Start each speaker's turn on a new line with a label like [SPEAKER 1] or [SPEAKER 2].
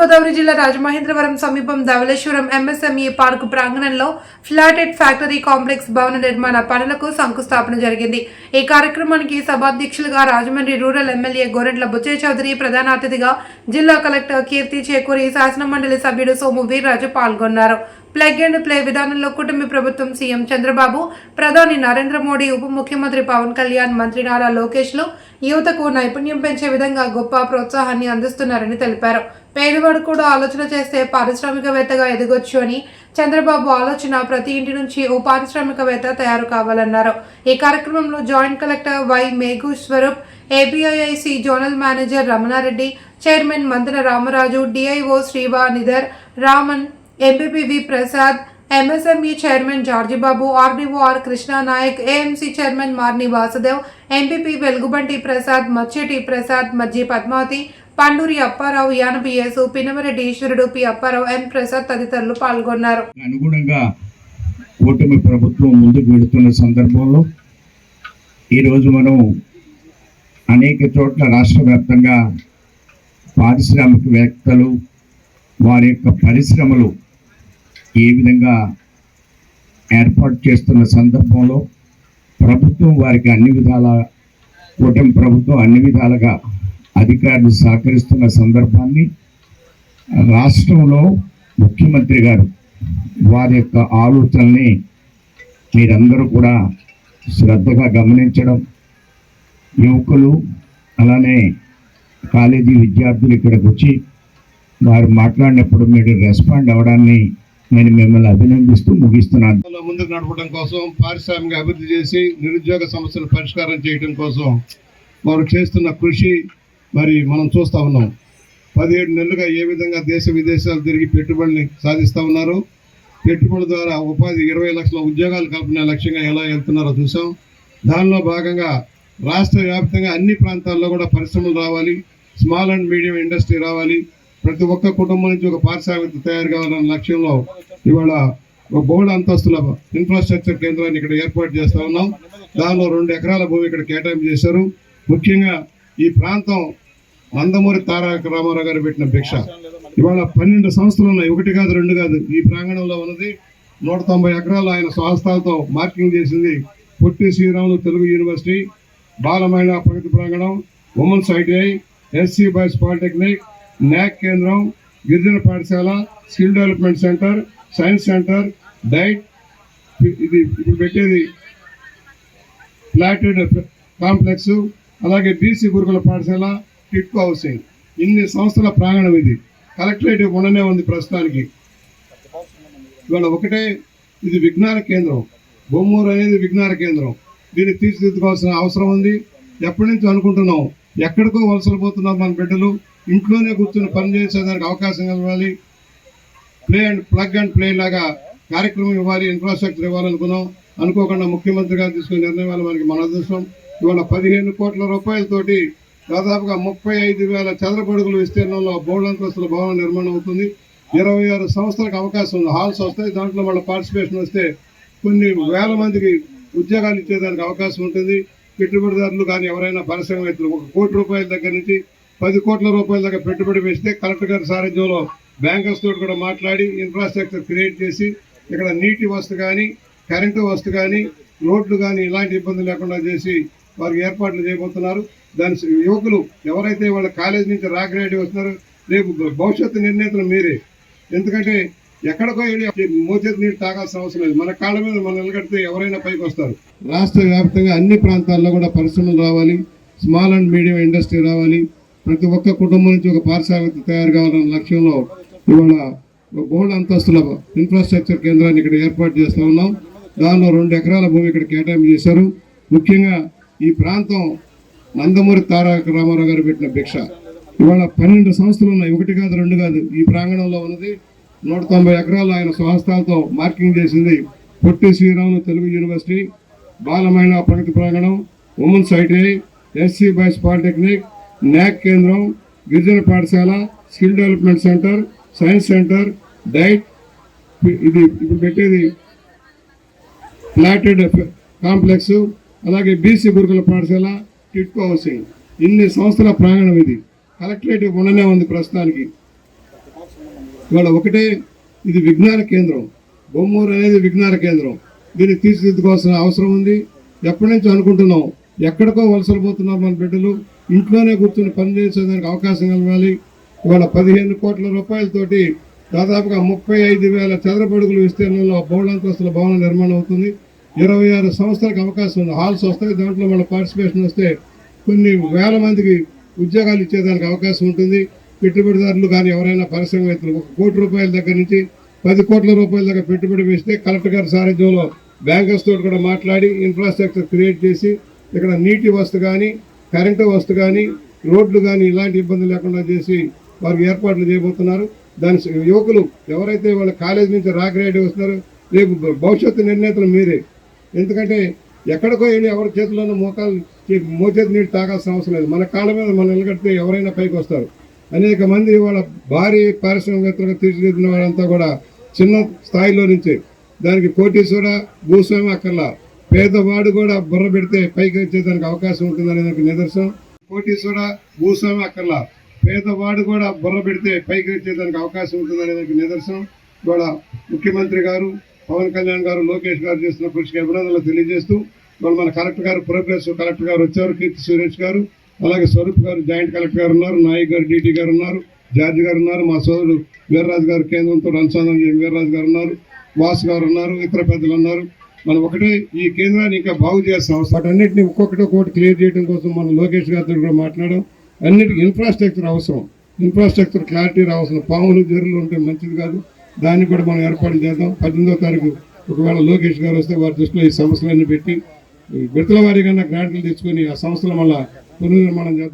[SPEAKER 1] తూర్పుగోదావరి జిల్లా రాజమహేంద్రవరం సమీపం Dhavaleswaram MSME park ప్రాంగణంలో ఫ్లాటెడ్ ఫ్యాక్టరీ కాంప్లెక్స్ భవన నిర్మాణ పనులకు శంకుస్థాపన జరిగింది. ఈ కార్యక్రమానికి సభాధ్యక్షులుగా రాజమండ్రి రూరల్ ఎమ్మెల్యే గోరెంట్ల బుచ్చయ్య చౌదరి ప్రధాన అతిథిగా జిల్లా కలెక్టర్ కీర్తి చేకూరి శాసనమండలి సభ్యుడు సోము వీర్రాజు పాల్గొన్నారు. ప్లగ్ అండ్ ప్లే విధానంలో కుటుంబ ప్రభుత్వం సీఎం చంద్రబాబు ప్రధాని నరేంద్ర మోడీ ఉప ముఖ్యమంత్రి పవన్ కళ్యాణ్ మంత్రి నారా లోకేష్లు యువతకు నైపుణ్యం పెంచే విధంగా గొప్ప ప్రోత్సాహాన్ని అందిస్తున్నారని తెలిపారు. పేదవాడు కూడా ఆలోచన చేస్తే పారిశ్రామికవేత్తగా ఎదగొచ్చు అని చంద్రబాబు ఆలోచన ప్రతి ఇంటి నుంచి ఓ పారిశ్రామికవేత్త తయారు కావాలన్నారు. ఈ కార్యక్రమంలో joint collector Y Meghu Swarup APIIC zonal manager Ramana Reddy chairman Manthana Ramaraju DIO Srinidhar Raman APPV Prasad MSME chairman George Babu RDO R Krishna Nayak AMC chairman Marni Vasudev MPP Velugubanti Prasad Machcheti Prasad Majji Padmavathi Panduri Appa Rao Yanapi Yesu Pinamareddy Eeswarudu P Appa Rao ఎన్ ప్రసాద్ తదితరులు పాల్గొన్నారు.
[SPEAKER 2] అనుగుణంగా కూటమి ప్రభుత్వం ముందుకు వెళుతున్న సందర్భంలో ఈరోజు మనం అనేక చోట్ల రాష్ట్ర వ్యాప్తంగా పారిశ్రామికవేత్తలు వారి యొక్క పరిశ్రమలు ఏ విధంగా ఏర్పాటు చేస్తున్న సందర్భంలో ప్రభుత్వం వారికి అన్ని విధాల కూటమి ప్రభుత్వం అన్ని విధాలుగా అధికారులు సహకరిస్తున్న సందర్భాన్ని రాష్ట్రంలో ముఖ్యమంత్రి గారు వారి యొక్క ఆలోచనల్ని మీరందరూ కూడా శ్రద్ధగా గమనించడం యువకులు అలానే కాలేజీ విద్యార్థులు ఇక్కడికి వచ్చి వారు మాట్లాడినప్పుడు మీరు రెస్పాండ్ అవ్వడాన్ని నేను మిమ్మల్ని అభినందిస్తూ ముగిస్తున్నాను.
[SPEAKER 3] ముందుకు నడపడం కోసం పారిశ్రామిక అభివృద్ధి చేసి నిరుద్యోగ సమస్యలు పరిష్కారం చేయడం కోసం వారు చేస్తున్న కృషి మరి మనం చూస్తూ ఉన్నాం. పదిహేడు నెలలుగా ఏ విధంగా దేశ విదేశాలు తిరిగి పెట్టుబడిని సాధిస్తూ ఉన్నారు? పెట్టుబడి ద్వారా ఉపాధి ఇరవై లక్షల ఉద్యోగాలు కల్పన లక్ష్యంగా ఎలా వెళ్తున్నారో చూసాం దానిలో భాగంగా రాష్ట్ర వ్యాప్తంగా అన్ని ప్రాంతాల్లో కూడా పరిశ్రమలు రావాలి. స్మాల్ అండ్ మీడియం ఇండస్ట్రీ రావాలి. ప్రతి ఒక్క కుటుంబం నుంచి ఒక పారిశ్రామిక తయారు కావాలన్న లక్ష్యంలో ఇవాళ ఒక బహుళ అంతస్తుల ఇన్ఫ్రాస్ట్రక్చర్ కేంద్రాన్ని ఇక్కడ ఏర్పాటు చేస్తా ఉన్నాం. దానిలో రెండు ఎకరాల భూమి ఇక్కడ కేటాయింపు చేశారు. ముఖ్యంగా ఈ ప్రాంతం నందమూరి తారక రామారావు గారు పెట్టిన భిక్ష. ఇవాళ పన్నెండు సంస్థలు ఉన్నాయి. ఒకటి కాదు రెండు కాదు. ఈ ప్రాంగణంలో ఉన్నది నూట తొంభై ఎకరాలు ఆయన స్వహస్తాలతో మార్కింగ్ చేసింది పొట్టి శ్రీరాములు తెలుగు యూనివర్సిటీ బాలమైన ప్రగతి ప్రాంగణం women's ITI SC boys polytechnic NAC కేంద్రం గిరిజన పాఠశాల skill development centre science centre DIET ఇది ఇప్పుడు పెట్టేది ఫ్లాటెడ్ కాంప్లెక్స్ అలాగే బీసీ గురుకుల పాఠశాల టిట్కో హౌసింగ్. ఇన్ని సంస్థల ప్రాంగణం ఇది. కలెక్టరేట్ ఉండనే ఉంది ప్రస్తుతానికి. ఇవాళ ఒకటే ఇది విజ్ఞాన కేంద్రం. బొమ్మూరు అనేది విజ్ఞాన కేంద్రం. దీన్ని తీర్చిదిద్దుకోవాల్సిన అవసరం ఉంది. ఎప్పటి నుంచి అనుకుంటున్నాం. ఎక్కడికో వలసలు పోతున్నారు మన బిడ్డలు. ఇంట్లోనే కూర్చొని పనిచేసేదానికి అవకాశం ఇవ్వాలి. Play and plug and play లాగా కార్యక్రమం ఇవ్వాలి ఇన్ఫ్రాస్ట్రక్చర్ ఇవ్వాలనుకున్నాం. అనుకోకుండా ముఖ్యమంత్రి గారు తీసుకునే నిర్ణయం వల్ల మనకి మన అదృష్టం. ఇవాళ పదిహేను కోట్ల రూపాయలతోటి దాదాపుగా ముప్పై ఐదు వేల చదరపడుగుల విస్తీర్ణంలో బహుళంతస్తుల భవనం నిర్మాణం అవుతుంది. ఇరవై ఆరు సంస్థలకు అవకాశం ఉంది. హాల్స్ వస్తాయి దాంట్లో వాళ్ళ పార్టిసిపేషన్ వస్తే కొన్ని వేల మందికి ఉద్యోగాలు ఇచ్చేదానికి అవకాశం ఉంటుంది. పెట్టుబడిదారులు కానీ ఎవరైనా పరిశ్రమవేత్తలు ఒక కోటి రూపాయల దగ్గర నుంచి పది కోట్ల రూపాయల దగ్గర పెట్టుబడి వేస్తే కలెక్టర్ గారి సారథ్యంలో బ్యాంకర్స్ తోటి కూడా మాట్లాడి ఇన్ఫ్రాస్ట్రక్చర్ క్రియేట్ చేసి ఇక్కడ నీటి వస్తు కానీ కరెంటు వస్తు కానీ రోడ్లు కానీ ఇలాంటి ఇబ్బంది లేకుండా చేసి వారికి ఏర్పాట్లు చేయబోతున్నారు. దాని యువకులు ఎవరైతే వాళ్ళ కాలేజ్ నుంచి రాగ్రేడ్ వస్తున్నారో రేపు భవిష్యత్తు నిర్ణేతలు మీరే. ఎందుకంటే ఎక్కడికో వెళ్ళి మోచేతి నీళ్ళు తాగాల్సిన అవసరం లేదు. మన కాళ్ళ మీద మనం నిలగడితే ఎవరైనా పైకి వస్తారు. రాష్ట్ర వ్యాప్తంగా అన్ని ప్రాంతాల్లో కూడా పరిశ్రమలు రావాలి. స్మాల్ అండ్ మీడియం ఇండస్ట్రీ రావాలి. ప్రతి ఒక్క కుటుంబం నుంచి ఒక పారిశ్రామిక తయారు కావాలన్న లక్ష్యంలో ఇవాళ ఒక బహుళ అంతస్తుల ఇన్ఫ్రాస్ట్రక్చర్ కేంద్రాన్ని ఇక్కడ ఏర్పాటు చేస్తా ఉన్నాం. దానిలో రెండు ఎకరాల భూమి ఇక్కడ కేటాయింపు చేశారు. ముఖ్యంగా ఈ ప్రాంతం నందమూరి తారక రామారావు గారు పెట్టిన భిక్ష. ఇవాళ పన్నెండు సంస్థలు ఉన్నాయి. ఒకటి కాదు రెండు కాదు. ఈ ప్రాంగణంలో ఉన్నది నూట తొంభై ఎకరాలు ఆయన స్వహస్తాలతో మార్కింగ్ చేసింది పొట్టి శ్రీరాములు తెలుగు యూనివర్సిటీ బాలమైన ప్రగతి ప్రాంగణం women's ITI SC boys polytechnic NAC కేంద్రం గిరిజన పాఠశాల skill development centre science centre DIET ఇది ఇప్పుడు పెట్టేది ఫ్లాటెడ్ కాంప్లెక్స్ అలాగే బీసీ గురుకుల పాఠశాల టిట్కో హౌసింగ్. ఇన్ని సంస్థల ప్రాంగణం ఇది. కలెక్టరేట్ ఉండనే ఉంది ప్రస్తుతానికి. ఇవాళ ఒకటే ఇది విజ్ఞాన కేంద్రం. బొమ్మూరు అనేది విజ్ఞాన కేంద్రం. దీన్ని తీర్చిదిద్దుకోవాల్సిన అవసరం ఉంది. ఎప్పటి నుంచి అనుకుంటున్నాం. ఎక్కడికో వలసలు పోతున్నారు మన బిడ్డలు. ఇంట్లోనే కూర్చొని పనిచేసేదానికి అవకాశం కలగాలి. ఇవాళ పదిహేను కోట్ల రూపాయలతోటి దాదాపుగా ముప్పై ఐదు వేల చదరపడుగుల విస్తీర్ణంలో బహుళంతస్తుల భవన నిర్మాణం అవుతుంది. ఇరవై ఆరు సంవత్సరాలకు అవకాశం ఉంది. హాల్స్ వస్తాయి. దాంట్లో మన పార్టిసిపేషన్ వస్తే కొన్ని వేల మందికి ఉద్యోగాలు ఇచ్చేదానికి అవకాశం ఉంటుంది. పెట్టుబడిదారులు కానీ ఎవరైనా పరిశ్రమవేత్తలు ఒక కోటి రూపాయల దగ్గర నుంచి పది కోట్ల రూపాయల దగ్గర పెట్టుబడి వేస్తే కలెక్టర్ గారి సారథ్యంలో బ్యాంకర్స్ తోటి కూడా మాట్లాడి ఇన్ఫ్రాస్ట్రక్చర్ క్రియేట్ చేసి ఇక్కడ నీటి వస్తు కానీ కరెంటు వస్తు కానీ రోడ్లు కానీ ఇలాంటి ఇబ్బందులు లేకుండా చేసి వారికి ఏర్పాట్లు చేయబోతున్నారు. దాని యువకులు ఎవరైతే వాళ్ళ కాలేజ్ నుంచి రాగ్రేడ్ వస్తున్నారో రేపు భవిష్యత్తు నిర్ణేతలు మీరే. ఎందుకంటే ఎక్కడికో వెళ్ళి ఎవరి చేతిలోనూ మోకాలు మోచేతి నీళ్ళు తాగాల్సిన అవసరం లేదు. మన కాళ్ళ మీద మనం నిలగడితే ఎవరైనా పైకి వస్తారు. అనేక మంది వాళ్ళ భారీ పారిశ్రామికవేత్తలుగా తీర్చిదిద్దిన వాళ్ళంతా కూడా చిన్న స్థాయిలో నుంచి దానికి కోటీశ్వర భూస్వామి అక్కర్లా పేదవాడు కూడా బుర్ర పెడితే పైకి వచ్చేదానికి అవకాశం ఉంటుందనే దానికి నిదర్శనం. కోటీశ్వర భూస్వామి అక్కర్లా పేదవాడు కూడా బుర్ర పెడితే పైకి వచ్చేదానికి అవకాశం ఉంటుందనే దానికి నిదర్శనం. ఇవాళ ముఖ్యమంత్రి గారు పవన్ కళ్యాణ్ గారు లోకేష్ గారు చేస్తున్న కృషికి అభినందనలు తెలియజేస్తూ వాళ్ళు మన కలెక్టర్ గారు ప్రోగ్రెస్ కలెక్టర్ గారు వచ్చారు కీర్తి సురేష్ గారు. అలాగే స్వరూప్ గారు జాయింట్ కలెక్టర్ గారు ఉన్నారు నాయక్ గారు డీటీ గారు ఉన్నారు జార్జి గారు ఉన్నారు మా సోదరుడు వీర్రాజు గారు కేంద్రంతో అనుసంధానం చేసిన వీర్రాజు గారు ఉన్నారు వాసు గారు ఉన్నారు ఇతర పెద్దలు ఉన్నారు. మనం ఒకటే ఈ కేంద్రాన్ని ఇంకా బాగు చేస్తాం వాటన్నిటిని ఒక్కొక్కటి ఒక్కొక్కటి క్లియర్ చేయడం కోసం మనం లోకేష్ గారితో కూడా మాట్లాడడం అన్నిటికీ ఇన్ఫ్రాస్ట్రక్చర్ అవసరం. ఇన్ఫ్రాస్ట్రక్చర్ క్లారిటీ రావాల్సిన పాములు జరులు ఉంటే మంచిది కాదు. దాన్ని కూడా మనం ఏర్పాటు చేద్దాం. పద్దెనిమిదో తారీఖు ఒకవేళ లోకేష్ గారు వస్తే వారి దృష్టిలో ఈ సమస్యలన్నీ పెట్టి విడతల వారీగా గ్రాంట్లు తెచ్చుకొని ఆ సంస్థల మళ్ళీ పునర్నిర్మాణం చేద్దాం